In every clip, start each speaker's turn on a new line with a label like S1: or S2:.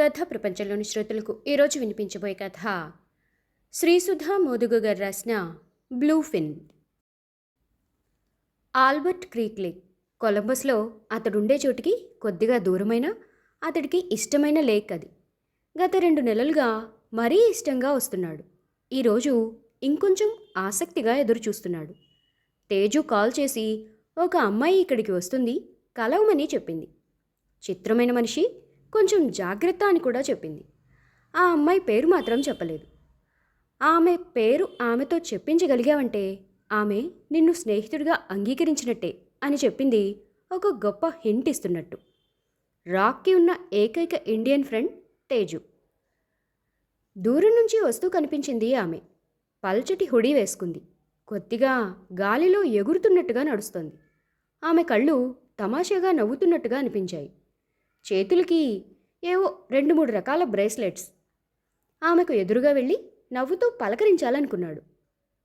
S1: కథ ప్రపంచంలోని శ్రోతలకు ఈరోజు వినిపించబోయే కథ శ్రీసుధా మోదుగు గారు రాసిన blue fin Albert creek lake కొలంబస్లో అతడుండే చోటికి కొద్దిగా దూరమైన అతడికి ఇష్టమైన లేక్ అది. గత రెండు నెలలుగా మరీ ఇష్టంగా వస్తున్నాడు. ఈరోజు ఇంకొంచెం ఆసక్తిగా ఎదురు చూస్తున్నాడు తేజు కాల్ చేసి ఒక అమ్మాయి ఇక్కడికి వస్తుంది కలవమని చెప్పింది. చిత్రమైన మనిషి కొంచెం జాగ్రత్త అని కూడా చెప్పింది. ఆ అమ్మాయి పేరు మాత్రం చెప్పలేదు. ఆమె పేరు ఆమెతో చెప్పించగలిగావంటే ఆమె నిన్ను స్నేహితుడిగా అంగీకరించినట్టే అని చెప్పింది ఒక గొప్ప హింట్ ఇస్తున్నట్టు. రాక్కి ఉన్న ఏకైక ఇండియన్ ఫ్రెండ్ తేజు. దూరం నుంచి వస్తూ కనిపించింది ఆమె. పల్చటి హుడీ వేసుకుంది. కొద్దిగా గాలిలో ఎగురుతున్నట్టుగా నడుస్తోంది. ఆమె కళ్ళు తమాషాగా నవ్వుతున్నట్టుగా అనిపించాయి. చేతులకి ఏవో రెండు మూడు రకాల బ్రేస్లెట్స్. ఆమెకు ఎదురుగా వెళ్ళి నవ్వుతూ పలకరించాలనుకున్నాడు.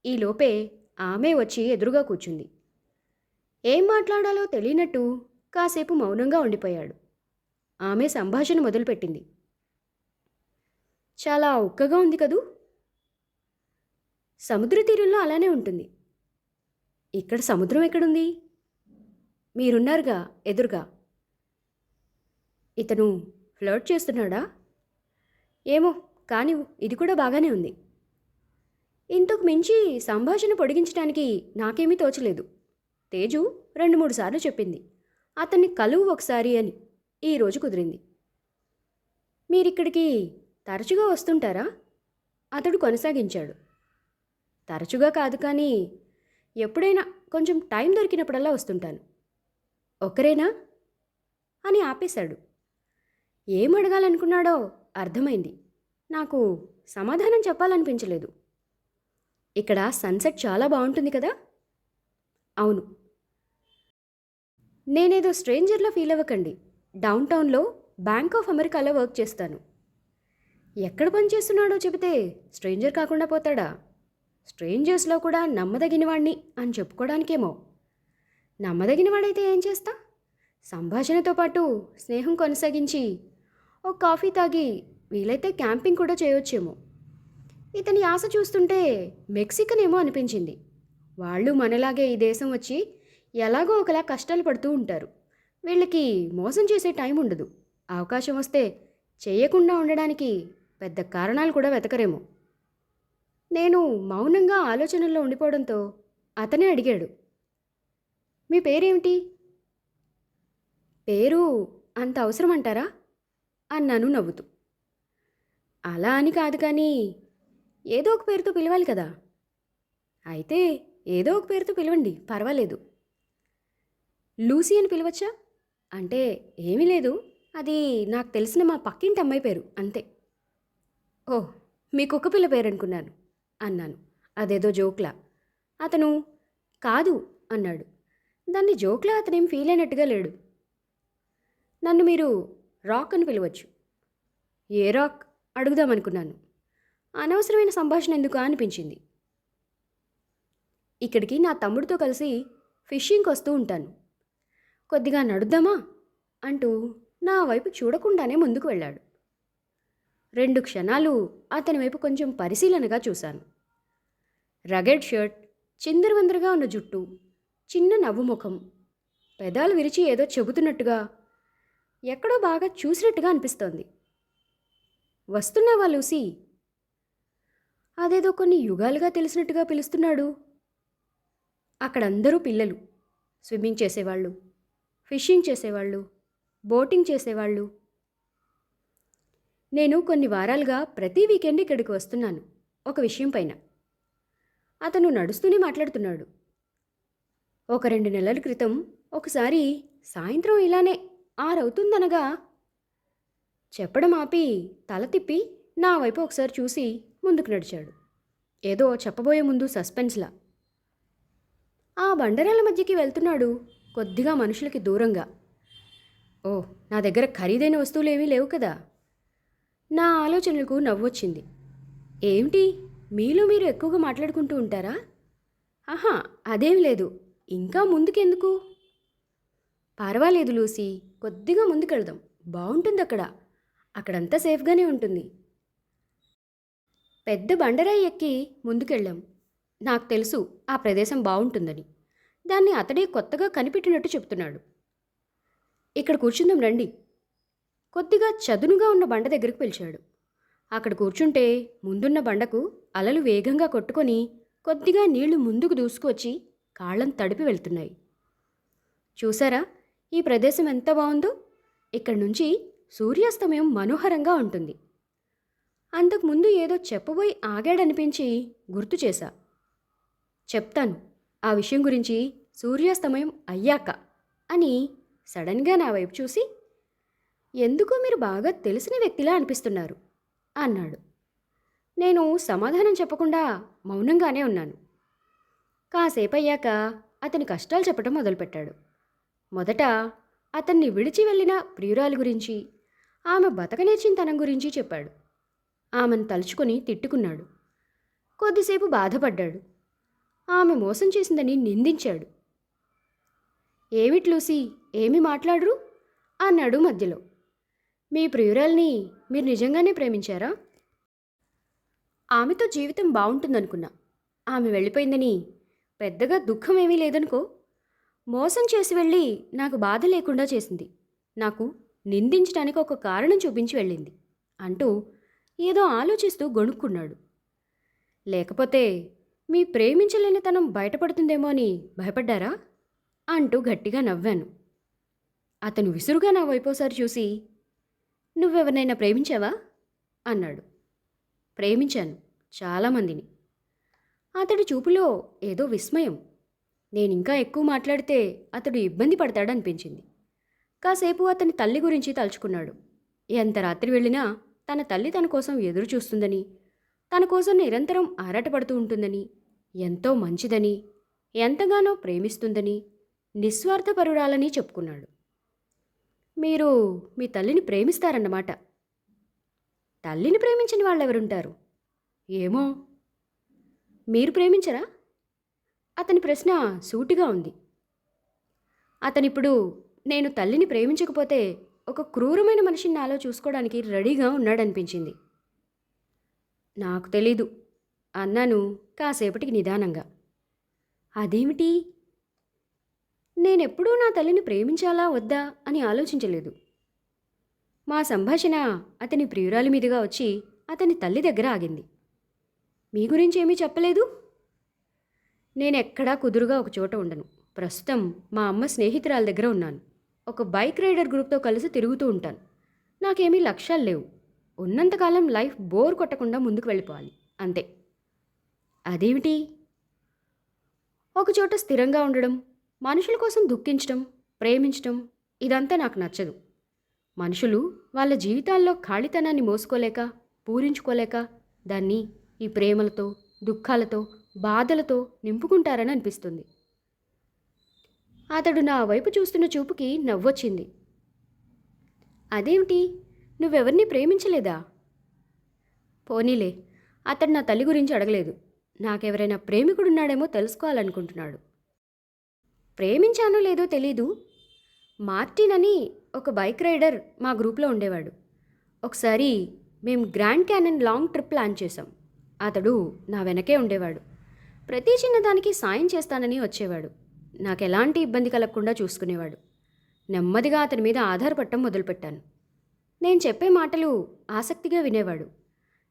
S1: ఈలోపే ఆమె వచ్చి ఎదురుగా కూర్చుంది. ఏం మాట్లాడాలో తెలియనట్టు కాసేపు మౌనంగా ఉండిపోయాడు. ఆమె సంభాషణ మొదలుపెట్టింది. చాలా ఉక్కగా ఉంది కదూ? సముద్ర తీరంలో అలానే ఉంటుంది. ఇక్కడ సముద్రం ఎక్కడుంది? మీరున్నారుగా ఎదురుగా. ఇతను ఫ్లర్ట్ చేస్తున్నాడా? ఏమో కానీ ఇది కూడా బాగానే ఉంది. ఇంతకు మించి సంభాషణ పొడిగించడానికి నాకేమీ తోచలేదు. తేజు రెండు మూడు సార్లు చెప్పింది. అతన్ని కలువు ఒకసారి అని ఈరోజు కుదిరింది. మీరిక్కడికి తరచుగా వస్తుంటారా? అతడు కొనసాగించాడు. తరచుగా కాదు కానీ ఎప్పుడైనా కొంచెం టైం దొరికినప్పుడల్లా వస్తుంటాను. ఒక్కరేనా? అని ఆపేశాడు. ఏం అడగాలనుకున్నాడో అర్థమైంది. నాకు సమాధానం చెప్పాలనిపించలేదు. ఇక్కడ సన్సెట్ చాలా బాగుంటుంది కదా? అవును. నేనేదో స్ట్రేంజర్లో ఫీల్ అవ్వకండి. డౌన్ టౌన్లో బ్యాంక్ ఆఫ్ అమెరికాలో వర్క్ చేస్తాను. ఎక్కడ పనిచేస్తున్నాడో చెబితే స్ట్రేంజర్ కాకుండా పోతాడా? స్ట్రేంజర్స్లో కూడా నమ్మదగినవాణ్ణి అని చెప్పుకోవడానికేమో నమ్మదగినవాడైతే ఏం చేస్తా? సంభాషణతో పాటు స్నేహం కొనసాగించి ఓ కాఫీ తాగి వీలైతే క్యాంపింగ్ కూడా చేయొచ్చేమో. ఇతని ఆశ చూస్తుంటే మెక్సికన్ ఏమో అనిపించింది. వాళ్ళు మనలాగే ఈ దేశం వచ్చి ఎలాగో ఒకలా కష్టాలు పడుతూ ఉంటారు. వీళ్ళకి మోసం చేసే టైం ఉండదు. అవకాశం వస్తే చేయకుండా ఉండడానికి పెద్ద కారణాలు కూడా వెతకరేమో. నేను మౌనంగా ఆలోచనల్లో ఉండిపోవడంతో అతనే అడిగాడు. మీ పేరేమిటి? పేరు అంత అవసరం అంటారా అన్నాను నవ్వుతూ. అలా అని కాదు కానీ ఏదో ఒక పేరుతో పిలవాలి కదా. అయితే ఏదో ఒక పేరుతో పిలవండి పర్వాలేదు. లూసీ అని పిలవచ్చా? అంటే ఏమీ లేదు. అది నాకు తెలిసిన మా పక్కింటి అమ్మాయి పేరు అంతే. ఓ మీ కుక్క పిల్ల పేరు అనుకున్నాను అన్నాను. అదేదో జోక్లా. అతను కాదు అన్నాడు. దాన్ని జోక్లా అతనేం ఫీల్ అయినట్టుగా లేడు. నన్ను మీరు రాక్ అని పిలవచ్చు. A rock? అడుగుదామనుకున్నాను అనవసరమైన సంభాషణ ఎందుకు అనిపించింది? ఇక్కడికి నా తమ్ముడితో కలిసి ఫిషింగ్కి వస్తూ ఉంటాను. కొద్దిగా నడుద్దామా? అంటూ నా వైపు చూడకుండానే ముందుకు వెళ్ళాడు. రెండు క్షణాలు అతని వైపు కొంచెం పరిశీలనగా చూశాను. రగెడ్ షర్ట్ చిందరవందరగా ఉన్న జుట్టు చిన్న నవ్వు ముఖం పెదాలు విరిచి ఏదో చెబుతున్నట్టుగా ఎక్కడో బాగా చూసినట్టుగా అనిపిస్తోంది. వస్తున్నావా లూసీ? అదేదో కొన్ని యుగాలుగా తెలిసినట్టుగా పిలుస్తున్నాడు. అక్కడందరూ పిల్లలు. స్విమ్మింగ్ చేసేవాళ్ళు. ఫిషింగ్ చేసేవాళ్ళు. బోటింగ్ చేసేవాళ్ళు. నేను కొన్ని వారాలుగా ప్రతి వీకెండ్ ఇక్కడికి వస్తున్నాను ఒక విషయం పైన. అతను నడుస్తూనే మాట్లాడుతున్నాడు. ఒక రెండు నెలల క్రితం ఒకసారి సాయంత్రం ఇలానే ఆరవుతుందనగా చెప్పడం ఆపి తల తిప్పి నా వైపు ఒకసారి చూసి ముందుకు నడిచాడు. ఏదో చెప్పబోయే ముందు సస్పెన్స్లా ఆ బండరాల మధ్యకి వెళ్తున్నాడు కొద్దిగా మనుషులకి దూరంగా. ఓ నా దగ్గర ఖరీదైన వస్తువులేమీ లేవు కదా. నా ఆలోచనలకు నవ్వొచ్చింది. ఏమిటి? మీలో మీరు ఎక్కువగా మాట్లాడుకుంటూ ఉంటారా? ఆహా అదేం లేదు. ఇంకా ముందుకెందుకు? పర్వాలేదు లూసీ. కొద్దిగా ముందుకెళ్దాం. బాగుంటుంది అక్కడ అక్కడంతా సేఫ్గానే ఉంటుంది. పెద్ద బండరాయి ఎక్కి ముందుకెళ్ళాం. నాకు తెలుసు ఆ ప్రదేశం బాగుంటుందని దాన్ని అతడే కొత్తగా కనిపెట్టినట్టు చెప్తున్నాడు. ఇక్కడ కూర్చుందాం రండి. కొద్దిగా చదునుగా ఉన్న బండ దగ్గరికి పిలిచాడు. అక్కడ కూర్చుంటే ముందున్న బండకు అలలు వేగంగా కొట్టుకొని కొద్దిగా నీళ్ళు ముందుకు దూసుకొచ్చి కాళ్ళను తడిపి వెళ్తున్నాయి. చూసారా? ఈ ప్రదేశం ఎంత బాగుందో ఇక్కడి నుంచి సూర్యాస్తమయం మనోహరంగా ఉంటుంది. అంతకుముందు ఏదో చెప్పబోయి ఆగాడనిపించి గుర్తు చేశా. చెప్తాను ఆ విషయం గురించి సూర్యాస్తమయం అయ్యాక అని సడన్గా నా వైపు చూసి ఎందుకో మీరు బాగా తెలిసిన వ్యక్తిలా అనిపిస్తున్నారు? అన్నాడు. నేను సమాధానం చెప్పకుండా మౌనంగానే ఉన్నాను. కాసేపు అయ్యాక అతని కష్టాలు చెప్పడం మొదలుపెట్టాడు. మొదట అతన్ని విడిచి వెళ్ళిన ప్రియురాలి గురించి ఆమె బతకనేర్చినతనం గురించి చెప్పాడు. ఆమెను తలుచుకొని తిట్టుకున్నాడు. కొద్దిసేపు బాధపడ్డాడు. ఆమె మోసం చేసిందని నిందించాడు. ఏమిటి లూసీ? ఏమి మాట్లాడరు? అన్నాడు మధ్యలో. మీ ప్రియురాల్ని మీరు నిజంగానే ప్రేమించారా? ఆమెతో జీవితం బాగుంటుందనుకున్నా. ఆమె వెళ్ళిపోయిందని పెద్దగా దుఃఖం ఏమీ లేదనుకో మోసం చేసి వెళ్ళి నాకు బాధ లేకుండా చేసింది. నాకు నిందించడానికి ఒక కారణం చూపించి వెళ్ళింది అంటూ ఏదో ఆలోచిస్తూ గొణుక్కున్నాడు. లేకపోతే మీ ప్రేమించలేనితనం బయటపడుతుందేమో అని భయపడ్డారా? అంటూ గట్టిగా నవ్వాను. అతను విసురుగా నా వైపోసారి చూసి నువ్వెవరినైనా ప్రేమించావా? అన్నాడు. ప్రేమించాను చాలామందిని అతడి చూపులో ఏదో విస్మయం నేను ఇంకా ఎక్కువ మాట్లాడితే అతడు ఇబ్బంది పడతాడనిపించింది. కాసేపు అతని తల్లి గురించి తలుచుకున్నాడు. ఎంత రాత్రి వెళ్ళినా తన తల్లి తన కోసం ఎదురు చూస్తుందని తన కోసం నిరంతరం ఆరాటపడుతూ ఉంటుందని ఎంతో మంచిదని ఎంతగానో ప్రేమిస్తుందని నిస్వార్థపరురాలని చెప్పుకున్నాడు. మీరు మీ తల్లిని ప్రేమిస్తారన్నమాట. తల్లిని ప్రేమించని వాళ్ళెవరుంటారు? ఏమో? మీరు ప్రేమించరా? అతని ప్రశ్న సూటిగా ఉంది. అతనిప్పుడు నేను తల్లిని ప్రేమించకపోతే ఒక క్రూరమైన మనిషిని నాలో చూసుకోవడానికి రెడీగా ఉన్నాడనిపించింది. నాకు తెలీదు అన్నాను కాసేపటికి నిదానంగా. అదేమిటి? నేనెప్పుడూ నా తల్లిని ప్రేమించాలా వద్దా అని ఆలోచించలేదు. మా సంభాషణ అతని ప్రియురాలి మీదుగా వచ్చి అతని తల్లి దగ్గర ఆగింది. మీ గురించి ఏమీ చెప్పలేదు? నేనెక్కడా కుదురుగా ఒక చోట ఉండను. ప్రస్తుతం మా అమ్మ స్నేహితురాల దగ్గర ఉన్నాను. ఒక బైక్ రైడర్ గ్రూప్తో కలిసి తిరుగుతూ ఉంటాను. నాకేమీ లక్ష్యాలు లేవు. ఉన్నంతకాలం లైఫ్ బోర్ కొట్టకుండా ముందుకు వెళ్ళిపోవాలి. అంతే. అదేమిటి? ఒకచోట స్థిరంగా ఉండడం మనుషుల కోసం దుఃఖించడం ప్రేమించడం ఇదంతా నాకు నచ్చదు. మనుషులు వాళ్ళ జీవితాల్లో ఖాళీతనాన్ని మోసుకోలేక పూరించుకోలేక దాన్ని ఈ ప్రేమలతో దుఃఖాలతో బాధలతో నింపుకుంటారని అనిపిస్తుంది. అతడు నా వైపు చూస్తున్న చూపుకి నవ్వొచ్చింది. అదేమిటి? నువ్వెవరిని ప్రేమించలేదా? పోనీలే అతడు నా తల్లి గురించి అడగలేదు. నాకెవరైనా ప్రేమికుడున్నాడేమో తెలుసుకోవాలనుకుంటున్నాడు. ప్రేమించానో లేదో తెలీదు. మార్టిన్ అని ఒక బైక్ రైడర్ మా గ్రూప్లో ఉండేవాడు. ఒకసారి మేము Grand Canyon long trip plan చేశాం. అతడు నా వెనకే ఉండేవాడు. ప్రతి చిన్నదానికి సాయం చేస్తానని వచ్చేవాడు. నాకు ఎలాంటి ఇబ్బంది కలగకుండా చూసుకునేవాడు. నెమ్మదిగా అతని మీద ఆధారపడటం మొదలుపెట్టాను. నేను చెప్పే మాటలు ఆసక్తిగా వినేవాడు.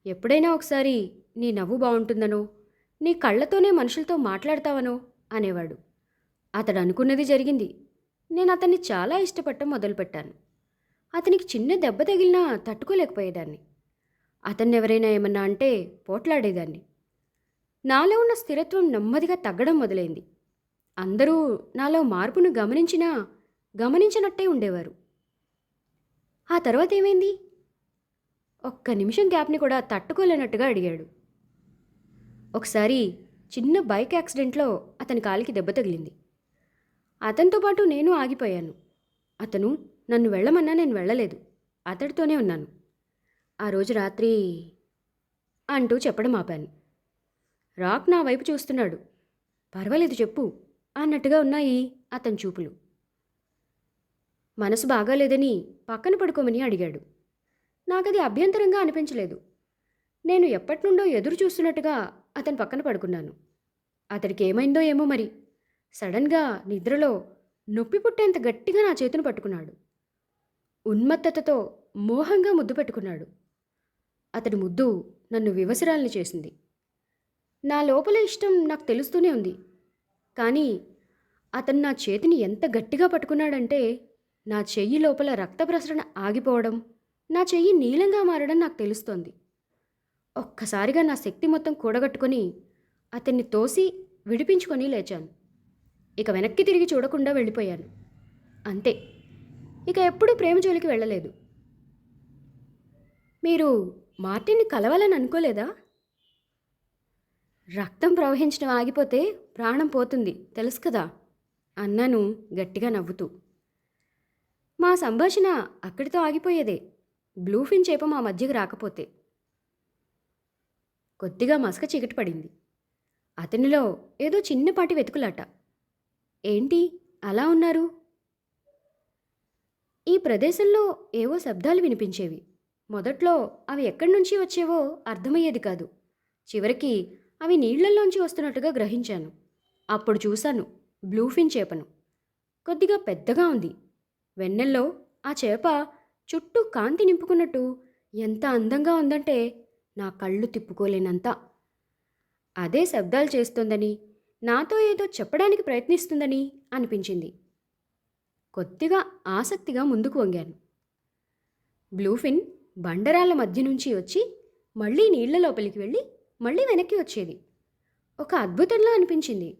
S1: ఎప్పుడైనా ఒకసారి నీ నవ్వు బాగుంటుందనో నీ కళ్ళతోనే మనుషులతో మాట్లాడతావనో అనేవాడు. అతడు అనుకున్నది జరిగింది. నేను అతన్ని చాలా ఇష్టపడటం మొదలుపెట్టాను. అతనికి చిన్న దెబ్బ తగిలినా తట్టుకోలేకపోయేదాన్ని. అతన్ని ఎవరైనా ఏమన్నా అంటే పోట్లాడేదాన్ని. నాలో ఉన్న స్థిరత్వం నెమ్మదిగా తగ్గడం మొదలైంది. అందరూ నాలో మార్పును గమనించినా గమనించినట్టే ఉండేవారు. ఆ తర్వాత ఏమైంది? ఒక్క నిమిషం గ్యాప్ని కూడా తట్టుకోలేనట్టుగా అడిగాడు. ఒకసారి చిన్న బైక్ యాక్సిడెంట్లో అతని కాలికి దెబ్బ తగిలింది. అతనితో పాటు నేను ఆగిపోయాను. అతను నన్ను వెళ్ళమన్నా నేను వెళ్ళలేదు. అతడితోనే ఉన్నాను. ఆ రోజు రాత్రి అంటూ చెప్పడం ఆపాను. రాక్ నా వైపు చూస్తున్నాడు. పర్వాలేదు చెప్పు అన్నట్టుగా ఉన్నాయి అతని చూపులు. మనసు బాగాలేదని పక్కన పడుకోమని అడిగాడు. నాకది అభ్యంతరంగా అనిపించలేదు. నేను ఎప్పటి నుండో ఎదురు చూస్తున్నట్టుగా అతని పక్కన పడుకున్నాను. అతడికి ఏమైందో ఏమో మరి. సడన్గా నిద్రలో నొప్పి పుట్టేంత గట్టిగా నా చేతిని పట్టుకున్నాడు. ఉన్మత్తతతో మోహంగా ముద్దు పెట్టుకున్నాడు. అతడి ముద్దు నన్ను వివసరాలని చేసింది. నా లోపల ఇష్టం నాకు తెలుస్తూనే ఉంది. కానీ అతను నా చేతిని ఎంత గట్టిగా పట్టుకున్నాడంటే నా చెయ్యి లోపల రక్త ప్రసరణ ఆగిపోవడం నా చెయ్యి నీలంగా మారడం నాకు తెలుస్తోంది. ఒక్కసారిగా నా శక్తి మొత్తం కూడగట్టుకొని అతన్ని తోసి విడిపించుకొని లేచాను. ఇక వెనక్కి తిరిగి చూడకుండా వెళ్ళిపోయాను. అంతే. ఇక ఎప్పుడూ ప్రేమ జోలికి వెళ్ళలేదు. మీరు మార్టిన్ని కలవాలని అనుకోలేదా? రక్తం ప్రవహించడం ఆగిపోతే ప్రాణం పోతుంది తెలుసు కదా? అన్నాను గట్టిగా నవ్వుతూ. మా సంభాషణ అక్కడితో ఆగిపోయేదే. బ్లూఫిన్ చేప మా మధ్యకు రాకపోతే. కొద్దిగా మసక చీకటి పడింది. అతనిలో ఏదో చిన్నపాటి వెతుకులాట. ఏంటి? అలా ఉన్నారు? ఈ ప్రదేశంలో ఏవో శబ్దాలు వినిపించేవి. మొదట్లో అవి ఎక్కడి నుంచి వచ్చేవో అర్థమయ్యేది కాదు. చివరికి అవి నీళ్ళలోంచి వస్తున్నట్టుగా గ్రహించాను. అప్పుడు చూశాను బ్లూఫిన్ చేపను. కొద్దిగా పెద్దగా ఉంది. వెన్నెల్లో ఆ చేప చుట్టూ కాంతి నింపుకున్నట్టు ఎంత అందంగా ఉందంటే నా కళ్ళు తిప్పుకోలేనంత. అదే శబ్దాలు చేస్తోందని నాతో ఏదో చెప్పడానికి ప్రయత్నిస్తుందని అనిపించింది. కొద్దిగా ఆసక్తిగా ముందుకు వంగాను. బ్లూఫిన్ బండరాళ్ళ మధ్య నుంచి వచ్చి మళ్ళీ నీళ్ళ లోపలికి వెళ్ళి మళ్ళీ వెనక్కి వచ్చేది. ఒక అద్భుతంలా అనిపించింది.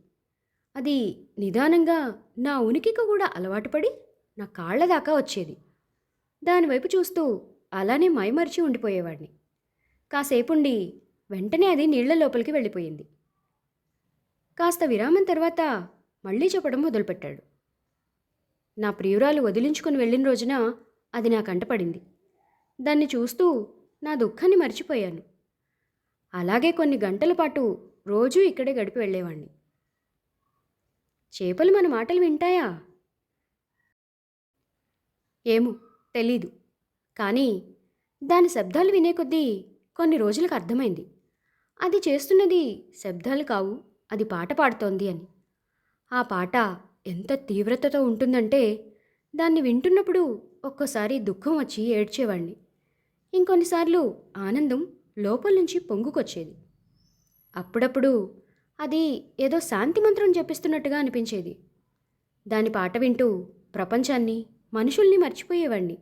S1: అది నిదానంగా నా ఉనికికి కూడా అలవాటు పడి నా కాళ్ళ దాకా వచ్చేది. దానివైపు చూస్తూ అలానే మైమరిచి ఉండిపోయేవాడిని. కాసేపుండి వెంటనే అది నీళ్ళ లోపలికి వెళ్ళిపోయింది. కాస్త విరామం తర్వాత మళ్ళీ చెప్పడం మొదలుపెట్టాడు. నా ప్రియురాలు వదిలించుకుని వెళ్ళిన రోజున అది నా కంటపడింది దాన్ని చూస్తూ నా దుఃఖాన్ని మర్చిపోయాను. అలాగే కొన్ని గంటల పాటు రోజూ ఇక్కడే గడిపి వెళ్ళేవాణ్ణి. చేపలు మన మాటలు వింటాయా? ఏమో తెలీదు. కానీ దాని శబ్దాలు వినే కొద్దీ కొన్ని రోజులకు అర్థమైంది. అది చేస్తున్నది శబ్దాలు కావు అది పాట పాడుతోంది అని. ఆ పాట ఎంత తీవ్రతతో ఉంటుందంటే దాన్ని వింటున్నప్పుడు ఒక్కోసారి దుఃఖం వచ్చి ఏడ్చేవాణ్ణి. ఇంకొన్నిసార్లు ఆనందం లోపల నుంచి పొంగుకొచ్చేది. అప్పుడప్పుడు అది ఏదో శాంతి మంత్రం జపిస్తున్నట్టుగా అనిపించేది. దాని పాట వింటూ ప్రపంచాన్ని మనుషుల్ని మర్చిపోయేవాడిని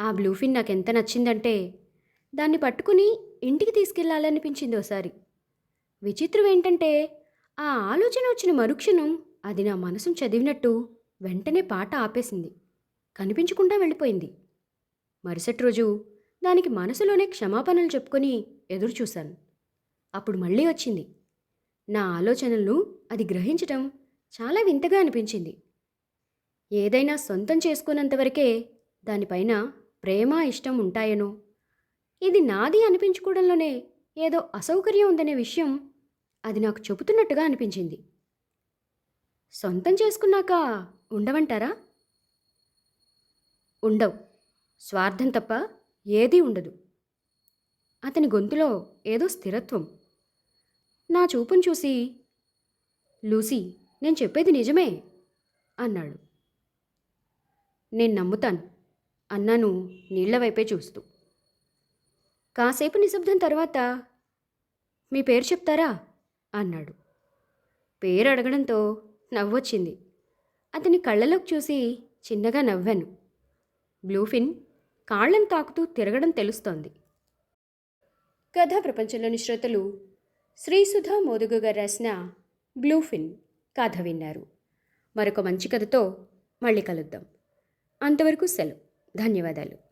S1: ఆ బ్లూఫిన్ నాకెంత నచ్చిందంటే దాన్ని పట్టుకుని ఇంటికి తీసుకెళ్ళాలనిపించింది ఒకసారి విచిత్రం ఏంటంటే ఆ ఆలోచన వచ్చిన మరుక్షణం అది నా మనసును చదివినట్టు వెంటనే పాట ఆపేసింది. కనిపించకుండా వెళ్ళిపోయింది. మరుసటి రోజు దానికి మనసులోనే క్షమాపణలు చెప్పుకొని ఎదురుచూశాను. అప్పుడు మళ్ళీ వచ్చింది. నా ఆలోచనలను అది గ్రహించటం చాలా వింతగా అనిపించింది. ఏదైనా సొంతం చేసుకున్నంతవరకే దానిపైన ప్రేమ ఇష్టం ఉంటాయనో? ఇది నాది అనిపించుకోవడంలోనే ఏదో అసౌకర్యం ఉందనే విషయం అది నాకు చెబుతున్నట్టుగా అనిపించింది. సొంతం చేసుకున్నాక ఉండవంటారా? ఉండవు. స్వార్థం తప్ప ఏదీ ఉండదు. అతని గొంతులో ఏదో స్థిరత్వం. నా చూపును చూసి లూసీ నేను చెప్పేది నిజమే అన్నాడు. నేను నమ్ముతాను అన్నాను నీళ్ళ వైపే చూస్తూ. కాసేపు నిశ్శబ్దం తర్వాత మీ పేరు చెప్తారా? అన్నాడు. పేరు అడగడంతో నవ్వొచ్చింది. అతని కళ్ళలోకి చూసి చిన్నగా నవ్వాను. బ్లూఫిన్ కాళ్ళను తాకుతూ తిరగడం తెలుస్తోంది. కథా ప్రపంచంలోని శ్రోతలు శ్రీసుధా మోదుగు గారు రాసిన బ్లూఫిన్ కథ విన్నారు. మరొక మంచి కథతో మళ్ళీ కలుద్దాం. అంతవరకు సెలవు. ధన్యవాదాలు.